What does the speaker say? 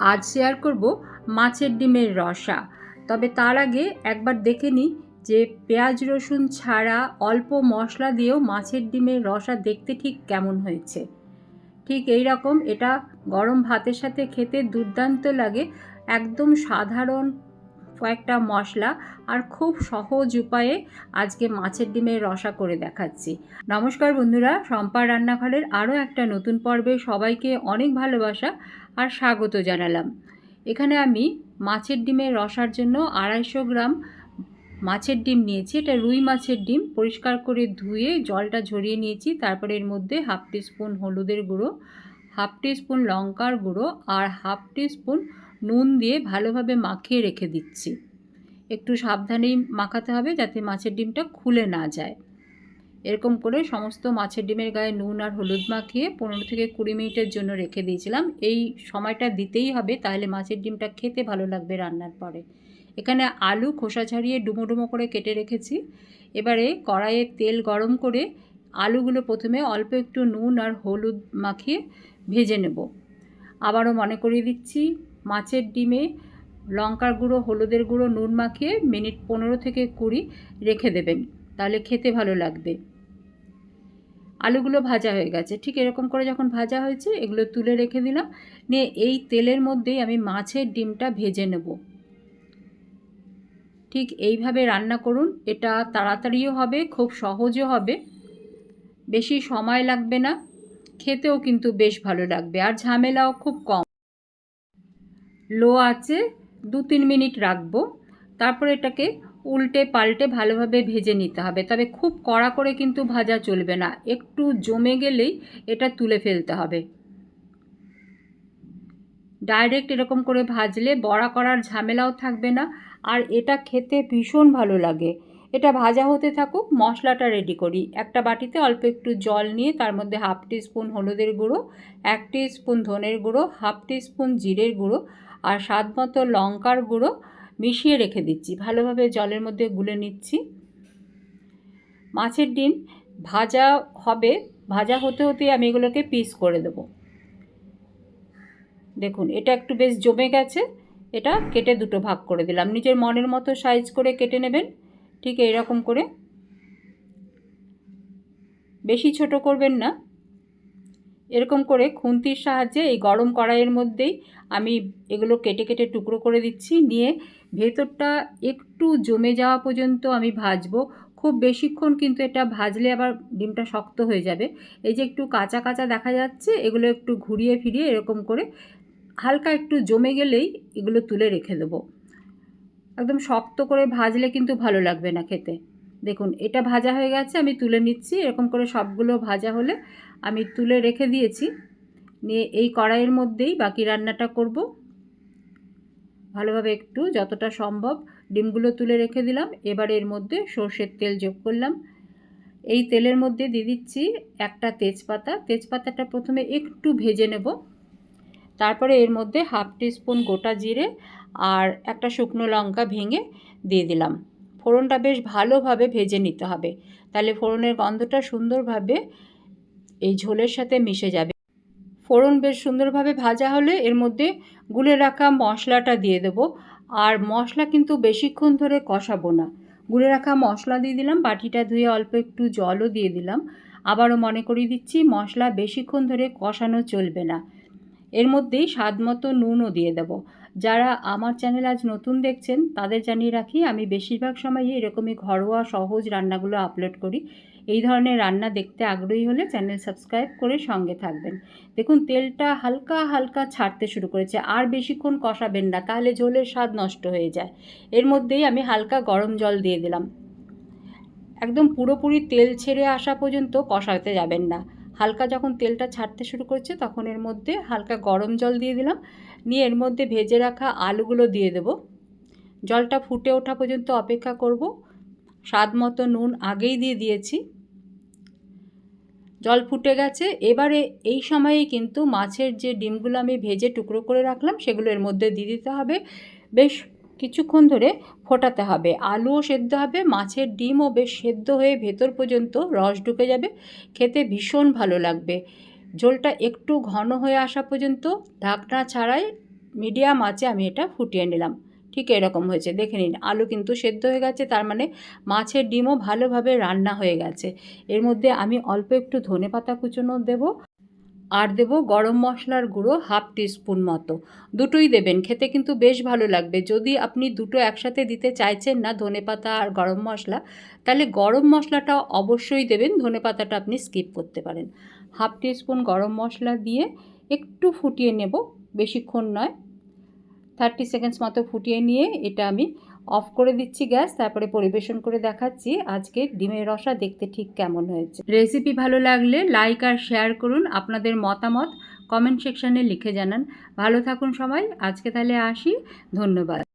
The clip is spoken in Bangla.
আজ শেয়ার করব মাছের ডিমের রসা। তবে তার আগে একবার দেখে নিই যে পেঁয়াজ রসুন ছাড়া অল্প মশলা দিয়েও মাছের ডিমের রসা দেখতে ঠিক কেমন হয়েছে। ঠিক এই রকম এটা গরম ভাতের সাথে খেতে দুর্দান্ত লাগে, একদম সাধারণ কয়েকটা মশলা আর খুব সহজ উপায়ে আজকে মাছের ডিমের রসা করে দেখাচ্ছি। নমস্কার বন্ধুরা সম্পার রান্নাঘরের আরও একটা নতুন পর্বে সবাইকে অনেক ভালোবাসা আর স্বাগত জানালাম। এখানে আমি মাছের ডিমের রসার জন্য আড়াইশো গ্রাম মাছের ডিম নিয়েছি। এটা রুই মাছের ডিম। পরিষ্কার করে ধুয়ে জলটা ঝরিয়ে নিয়েছি। তারপরে এর মধ্যে হাফ স্পুন হলুদের গুঁড়ো, হাফ স্পুন লঙ্কার গুঁড়ো আর হাফ স্পুন নুন দিয়ে ভালোভাবে মাখিয়ে রেখে দিচ্ছি। একটু সাবধানেই মাখাতে হবে যাতে মাছের ডিমটা খুলে না যায়। এরকম করে সমস্ত মাছের ডিমের গায়ে নুন আর হলুদ মাখিয়ে পনেরো থেকে কুড়ি মিনিটের জন্য রেখে দিয়েছিলাম। এই সময়টা দিতেই হবে, তাহলে মাছের ডিমটা খেতে ভালো লাগবে রান্নার পরে। এখানে আলু খোসা ছাড়িয়ে ডুমো ডুমো করে কেটে রেখেছি। এবারে কড়াইয়ে তেল গরম করে আলুগুলো প্রথমে অল্প একটু নুন আর হলুদ মাখিয়ে ভেজে নেব। আবারও মনে করিয়ে দিচ্ছি মাছের ডিমে লঙ্কার গুঁড়ো, হলুদের গুঁড়ো, নুন মাখিয়ে মিনিট পনেরো থেকে কুড়ি রেখে দেবেন। তাহলে খেতে ভালো লাগবে। আলুগুলো ভাজা হয়ে গেছে। ঠিক এরকম করে যখন ভাজা হয়েছে, এগুলো তুলে রেখে দিলাম। নিয়ে এই তেলের মধ্যেই আমি মাছের ডিমটা ভেজে নেব। ঠিক এইভাবে রান্না করুন। এটা তাড়াতাড়িও হবে, খুব সহজও হবে। বেশি সময় লাগবে না। খেতেও কিন্তু বেশ ভালো লাগবে। আর ঝামেলাও খুব কম। লো আছে, দু তিন মিনিট রাখব। তারপর এটাকে উল্টে পাল্টে ভালোভাবে ভেজে নিতে হবে। তবে খুব কড়া করে কিন্তু ভাজা চলবে না। একটু জমে গেলেই এটা তুলে ফেলতে হবে। ডাইরেক্ট এরকম করে ভাজলে বড়া করার ঝামেলাও থাকবে না। আর এটা খেতে ভীষণ ভালো লাগে। এটা ভাজা হতে থাকুক, মশলাটা রেডি করি। একটা বাটিতে অল্প একটু জল নিয়ে তার মধ্যে হাফ টি স্পুন হলুদের গুঁড়ো, এক স্পুন ধনের গুঁড়ো, হাফ টি স্পুন জিরের গুঁড়ো আর স্বাদ মতো লঙ্কার গুঁড়ো মিশিয়ে রেখে দিচ্ছি। ভালোভাবে জলের মধ্যে গুলে নিচ্ছি। মাছের ডিম ভাজা হবে, ভাজা হতে হতে আমি এগুলোকে পিস করে দেব। দেখুন, এটা একটু বেশ জমে গেছে। এটা কেটে দুটো ভাগ করে দিলাম। নিজের মনের মতো সাইজ করে কেটে নেবেন। ঠিক এইরকম করে। বেশি ছোট করবেন না। এরকম করে খুন্তির সাহায্যে এই গরম কড়াইয়ের মধ্যেই আমি এগুলো কেটে কেটে টুকরো করে দিচ্ছি। নিয়ে ভেতরটা একটু জমে যাওয়া পর্যন্ত আমি ভাজবো। খুব বেশিক্ষণ কিন্তু এটা ভাজলে আবার ডিমটা শক্ত হয়ে যাবে। এই যে একটু কাঁচা কাঁচা দেখা যাচ্ছে, এগুলো একটু ঘুরিয়ে ফিরিয়ে এরকম করে হালকা একটু জমে গেলেই এগুলো তুলে রেখে দেবো। একদম শক্ত করে ভাজলে কিন্তু ভালো লাগবে না খেতে। দেখুন, এটা ভাজা হয়ে গেছে, আমি তুলে নিচ্ছি। এরকম করে সবগুলো ভাজা হলে আমি তুলে রেখে দিয়েছি। নিয়ে এই কড়াইয়ের মধ্যেই বাকি রান্নাটা করব। ভালোভাবে একটু যতটা সম্ভব ডিমগুলো তুলে রেখে দিলাম। এবার এর মধ্যে সর্ষের তেল যোগ করলাম। এই তেলের মধ্যে দিয়ে দিচ্ছি একটা তেজপাতা। তেজপাতাটা প্রথমে একটু ভেজে নেব। তারপরে এর মধ্যে হাফ স্পুন গোটা জিরে আর একটা শুকনো লঙ্কা ভেঙে দিয়ে দিলাম। ফোড়নটা বেশ ভালোভাবে ভেজে নিতে হবে। তাহলে ফোড়নের গন্ধটা সুন্দরভাবে এই ঝোলের সাথে মিশে যাবে। ফোড়ন বেশ সুন্দরভাবে ভাজা হলে এর মধ্যে গুলে রাখা মশলাটা দিয়ে দেব। আর মশলা কিন্তু বেশিক্ষণ ধরে কষাবো না। গুলে রাখা মশলা দিয়ে দিলাম, বাটিটা ধুয়ে অল্প একটু জলও দিয়ে দিলাম। আবারও মনে করিয়ে দিচ্ছি, মশলা বেশিক্ষণ ধরে কষানো চলবে না। এর মধ্যেই স্বাদ মতো নুনও দিয়ে দেবো। যারা আমার চ্যানেল আজ নতুন দেখছেন, তাদের জানিয়ে রাখি, আমি বেশিরভাগ সময়ই এরকমই ঘরোয়া সহজ রান্নাগুলো আপলোড করি। এই ধরনের রান্না দেখতে আগ্রহী হলে চ্যানেল সাবস্ক্রাইব করে সঙ্গে থাকবেন। দেখুন, তেলটা হালকা হালকা ছাড়তে শুরু করেছে। আর বেশিক্ষণ কষাবেন না, তাহলে ঝোলের স্বাদ নষ্ট হয়ে যায়। এর মধ্যেই আমি হালকা গরম জল দিয়ে দিলাম। একদম পুরোপুরি তেল ছেড়ে আসা পর্যন্ত কষাতে যাবেন না। হালকা যখন তেলটা ছাড়তে শুরু করছে, তখন এর মধ্যে হালকা গরম জল দিয়ে দিলাম। নিয়ে এর মধ্যে ভেজে রাখা আলুগুলো দিয়ে দেব। জলটা ফুটে ওঠা পর্যন্ত অপেক্ষা করব। স্বাদ মতো নুন আগেই দিয়ে দিয়েছি। জল ফুটে গেছে। এবারে এই সময়ে কিন্তু মাছের যে ডিমগুলো আমি ভেজে টুকরো করে রাখলাম, সেগুলো এর মধ্যে দিয়ে দিতে হবে। বেশ কিছুক্ষণ ধরে ফোটাতে হবে। আলুও সেদ্ধ হবে, মাছের ডিমও বেশ সেদ্ধ হয়ে ভেতর পর্যন্ত রস ঢুকে যাবে। খেতে ভীষণ ভালো লাগবে। ঝোলটা একটু ঘন হয়ে আসা পর্যন্ত ঢাকনা ছাড়াই মিডিয়াম আছে আমি এটা ফুটিয়ে নিলাম। ঠিক এরকম হয়েছে। দেখে নিন, আলু কিন্তু সেদ্ধ হয়ে গেছে, তার মানে মাছের ডিমও ভালোভাবে রান্না হয়ে গেছে। এর মধ্যে আমি অল্প একটু ধনে পাতা কুচোনো দেবো আর দেবো গরম মশলার গুঁড়ো হাফ টিস্পুন মতো। দুটোই দেবেন, খেতে কিন্তু বেশ ভালো লাগবে। যদি আপনি দুটো একসাথে দিতে চাইছেন না ধনে পাতা আর গরম মশলা, তাহলে গরম মশলাটা অবশ্যই দেবেন, ধনে পাতাটা আপনি স্কিপ করতে পারেন। হাফ টিস্পুন গরম মশলা দিয়ে একটু ফুটিয়ে নেব, বেশিক্ষণ নয় থার্টি সেকেন্ডস মতো ফুটিয়ে নিয়ে এটা আমি অফ করে দিচ্ছি গ্যাস, তারপরে পরিবেশন করে দেখাচ্ছি আজকে ডিমের রসা দেখতে ঠিক কেমন হয়েছে। রেসিপি ভালো লাগলে লাইক আর শেয়ার করুন, আপনাদের মতামত কমেন্ট সেকশানে লিখে জানান। ভালো থাকুন সবাই, আজকে তাহলে আসি, ধন্যবাদ।